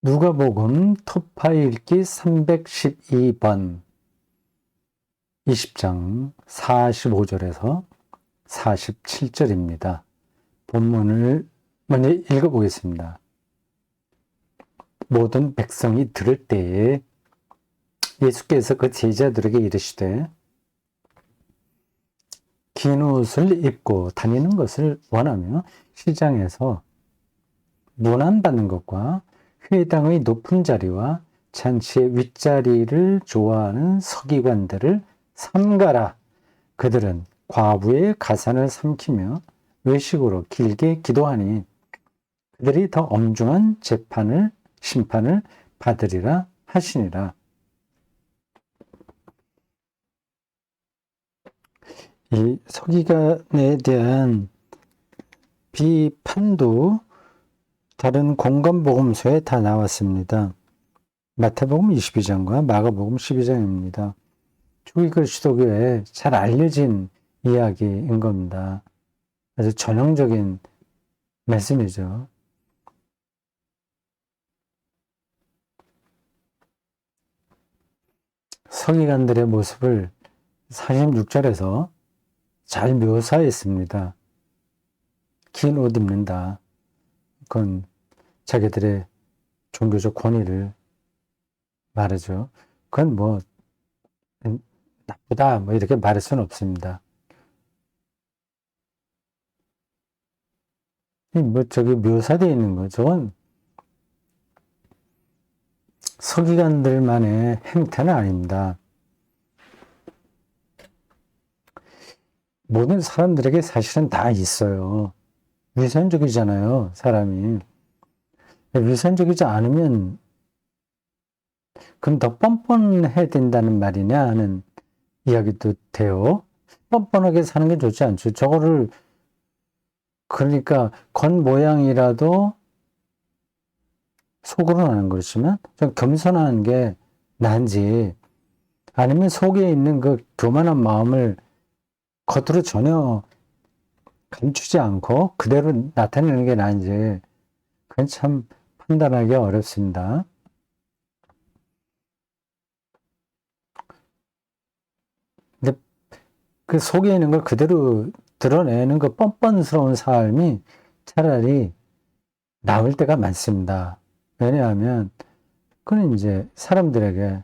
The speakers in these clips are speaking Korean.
누가복음 토파 읽기 312번 20장 45절에서 47절입니다. 본문을 먼저 읽어보겠습니다. 모든 백성이 들을 때에 예수께서 그 제자들에게 이르시되 긴 옷을 입고 다니는 것을 원하며 시장에서 문안받는 것과 회당의 높은 자리와 잔치의 윗자리를 좋아하는 서기관들을 삼가라. 그들은 과부의 가산을 삼키며 외식으로 길게 기도하니 그들이 더 엄중한 재판을 심판을 받으리라 하시니라. 이 서기관에 대한 비판도 다른 공간복음서에 다 나왔습니다. 마태복음 22장과 마가복음 12장입니다. 초기 그리스도교에 잘 알려진 이야기인 겁니다. 아주 전형적인 말씀이죠. 서기관들의 모습을 46절에서 잘 묘사했습니다. 긴 옷 입는다. 그건 자기들의 종교적 권위를 말하죠. 그건 뭐 나쁘다 뭐 이렇게 말할 수는 없습니다. 뭐 저기 묘사되어 있는 거 저건 서기관들만의 행태는 아닙니다. 모든 사람들에게 사실은 다 있어요. 위선적이잖아요, 사람이. 위선적이지 않으면, 그럼 더 뻔뻔해야 된다는 말이냐 하는 이야기도 돼요. 뻔뻔하게 사는 게 좋지 않죠. 저거를, 그러니까, 겉 모양이라도 속으로는 하는 것이지만, 좀 겸손한 게 나은지, 아니면 속에 있는 그 교만한 마음을 겉으로 전혀 감추지 않고 그대로 나타내는 게 나은지 그건 참 판단하기 어렵습니다. 그 속에 있는 걸 그대로 드러내는 그 뻔뻔스러운 삶이 차라리 나을 때가 많습니다. 왜냐하면 그는 이제 사람들에게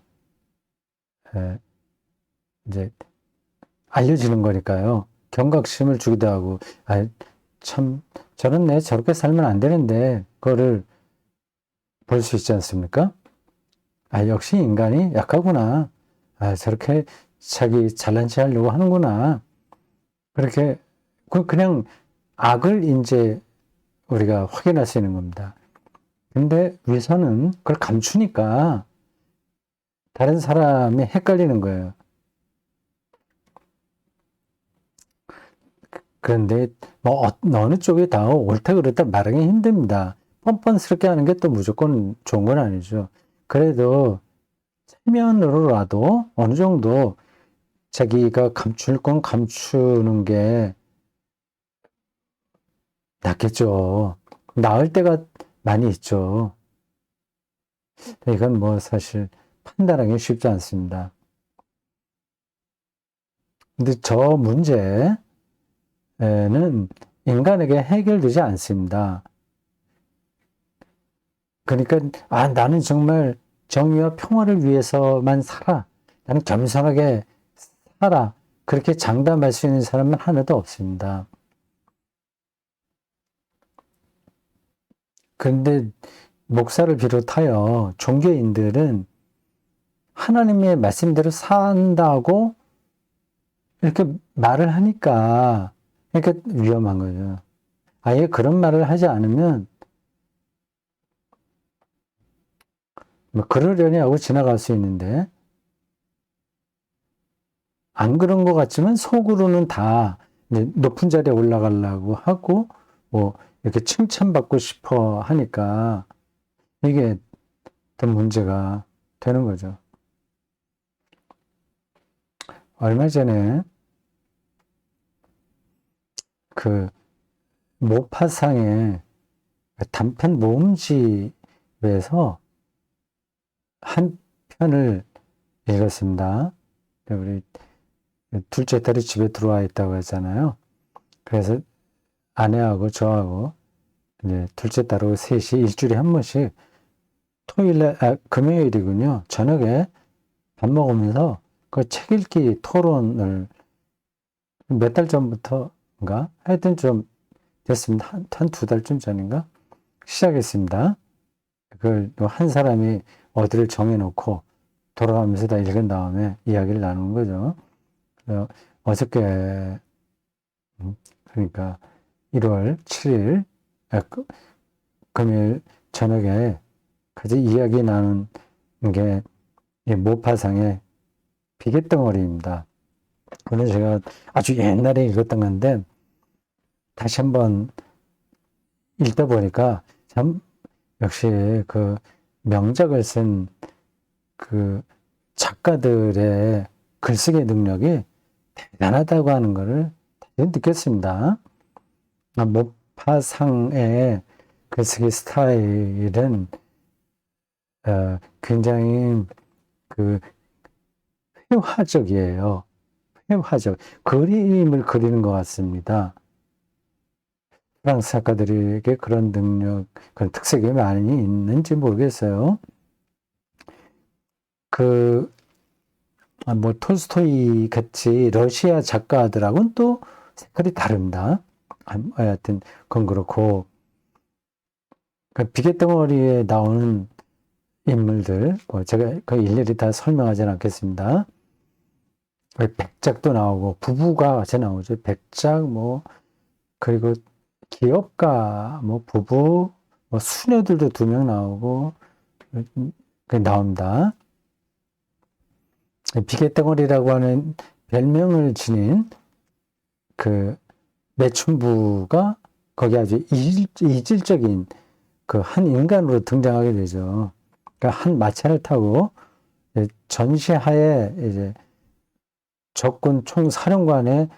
이제 알려지는 거니까요. 경각심을 주기도 하고, 아, 참, 저는 내 저렇게 살면 안 되는데, 그거를 볼 수 있지 않습니까? 아, 역시 인간이 약하구나. 아, 저렇게 자기 잘난 체 하려고 하는구나. 그렇게, 그 그냥 악을 이제 우리가 확인할 수 있는 겁니다. 근데 위선은 그걸 감추니까 다른 사람이 헷갈리는 거예요. 그런데 뭐 어느 쪽이 다 옳다 그렇다 말하기 힘듭니다. 뻔뻔스럽게 하는 게 또 무조건 좋은 건 아니죠. 그래도 체면으로라도 어느 정도 자기가 감출 건 감추는 게 낫겠죠. 나을 때가 많이 있죠. 이건 뭐 사실 판단하기 쉽지 않습니다. 근데 저 문제, 는 인간에게 해결되지 않습니다. 그러니까 아 나는 정말 정의와 평화를 위해서만 살아. 나는 겸손하게 살아. 그렇게 장담할 수 있는 사람은 하나도 없습니다. 그런데 목사를 비롯하여 종교인들은 하나님의 말씀대로 산다고 이렇게 말을 하니까 그러니까 위험한 거죠. 아예 그런 말을 하지 않으면 뭐 그러려니 하고 지나갈 수 있는데 안 그런 것 같지만 속으로는 다 높은 자리에 올라가려고 하고 뭐 이렇게 칭찬받고 싶어 하니까 이게 더 문제가 되는 거죠. 얼마 전에 그 모파상의 단편 모음집에서 한 편을 읽었습니다. 우리 둘째 딸이 집에 들어와 있다고 했잖아요. 그래서 아내하고 저하고 이제 둘째 딸하고 셋이 일주일에 한 번씩 토요일 날, 아, 금요일이군요. 저녁에 밥 먹으면서 그 책 읽기 토론을 몇 달 전부터 인가? 하여튼 좀 됐습니다. 한, 한 두 달쯤 전인가? 시작했습니다. 그걸 한 사람이 어디를 정해놓고 돌아가면서 다 읽은 다음에 이야기를 나누는 거죠. 어저께, 음, 그러니까 1월 7일, 아, 그, 금요일 저녁에 같이 이야기 나눈 게 모파상의 비계덩어리입니다. 그는 제가 아주 옛날에 읽었던 건데 다시 한번 읽다 보니까 참 역시 그 명작을 쓴 그 작가들의 글쓰기 능력이 대단하다고 하는 것을 느꼈습니다. 아, 모파상의 글쓰기 스타일은 어, 굉장히 그 회화적이에요. 회화적. 그림을 그리는 것 같습니다. 프랑스 작가들에게 그런 능력, 그런 특색이 많이 있는지 모르겠어요. 그, 아, 뭐, 톨스토이 같이 러시아 작가들하고는 또 색깔이 다릅니다. 아, 하여튼, 그건 그렇고, 그 비계덩어리에 나오는 인물들, 뭐 제가 그 일일이 다 설명하지는 않겠습니다. 백작도 나오고, 부부가 같이 나오죠. 백작, 뭐, 그리고 기업가, 뭐, 부부, 뭐, 수녀들도 두 명 나오고, 그 나옵니다. 비계덩어리라고 하는 별명을 지닌 그 매춘부가 거기 아주 이질 적인 그 한 인간으로 등장하게 되죠. 그러니까 한 마차를 타고 전시하에 이제 적군 총사령관의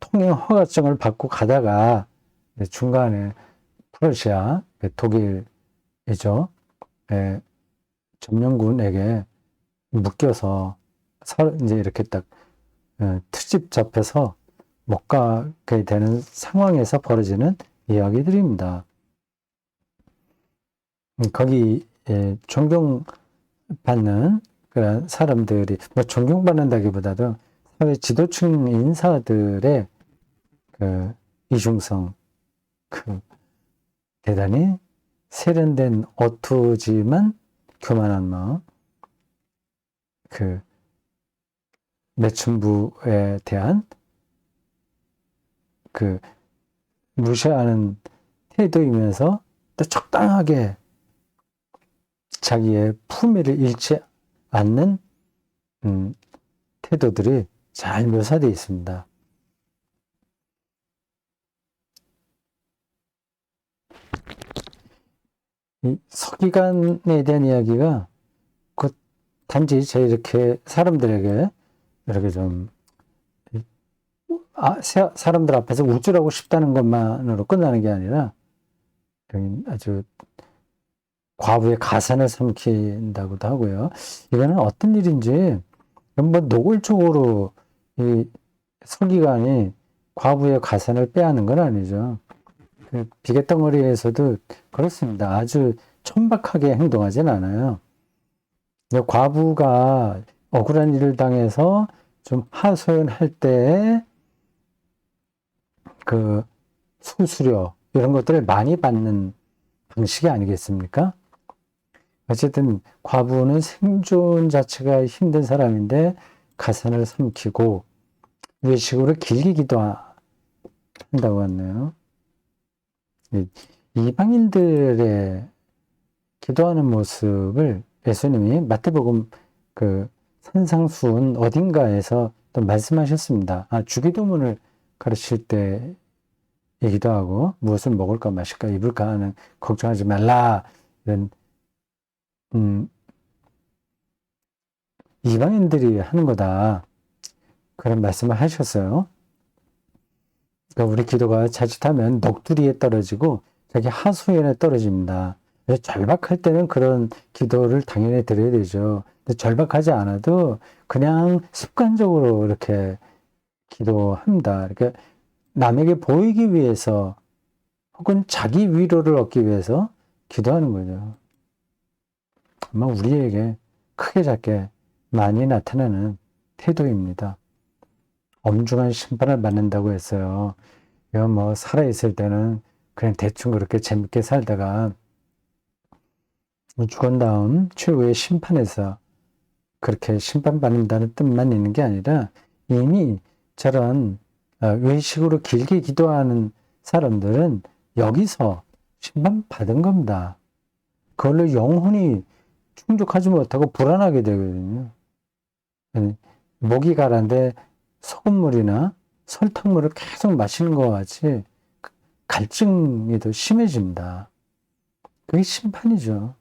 통행 허가증을 받고 가다가 중간에 프러시아, 독일이죠. 예, 점령군에게 묶여서 이제 이렇게 딱 어, 트집 잡혀서 못 가게 되는 상황에서 벌어지는 이야기들입니다. 음, 거기 예, 존경받는 그런 사람들이 뭐 존경받는다기보다도 사회 지도층 인사들의 그 이중성, 그 대단히 세련된 어투지만 교만한 마음, 그 매춘부에 대한 그 무시하는 태도이면서 또 적당하게 자기의 품위를 잃지 않는 음, 태도들이 잘 묘사되어 있습니다. 서기관에 대한 이야기가 그 단지 저 이렇게 사람들에게 이렇게 좀 아, 사람들 앞에서 우쭐하고 싶다는 것만으로 끝나는 게 아니라 아주 과부의 가산을 삼킨다고도 하고요. 이거는 어떤 일인지 뭐 노골적으로 이 서기관이 과부의 가산을 빼앗는 건 아니죠. 그 비계덩어리에서도 그렇습니다. 아주 천박하게 행동하진 않아요. 과부가 억울한 일을 당해서 좀 하소연할 때 그 수수료 이런 것들을 많이 받는 방식이 아니겠습니까? 어쨌든 과부는 생존 자체가 힘든 사람인데 가산을 삼키고 외식으로 길게 기도 한다고 하네요. 이방인들의 기도하는 모습을 예수님이 마태복음 그 산상수훈 어딘가에서 또 말씀하셨습니다. 아, 주기도문을 가르칠 때 얘기도 하고 무엇을 먹을까 마실까 입을까 하는 걱정하지 말라 이런 음, 이방인들이 하는 거다. 그런 말씀을 하셨어요. 그러니까 우리 기도가 자칫하면 넋두리에 떨어지고 자기 하수연에 떨어집니다. 그래서 절박할 때는 그런 기도를 당연히 드려야 되죠. 근데 절박하지 않아도 그냥 습관적으로 이렇게 기도합니다. 그러니까 남에게 보이기 위해서 혹은 자기 위로를 얻기 위해서 기도하는 거죠. 아마 우리에게 크게 작게 많이 나타나는 태도입니다. 엄중한 심판을 받는다고 했어요. 이거 뭐 살아있을 때는 그냥 대충 그렇게 재밌게 살다가 죽은 다음 최후의 심판에서 그렇게 심판받는다는 뜻만 있는 게 아니라 이미 저런 어, 외식으로 길게 기도하는 사람들은 여기서 심판받은 겁니다. 그걸로 영혼이 충족하지 못하고 불안하게 되거든요. 예, 목이 가라는데 소금물이나 설탕물을 계속 마시는 것 같이 갈증이 더 심해집니다. 그게 심판이죠.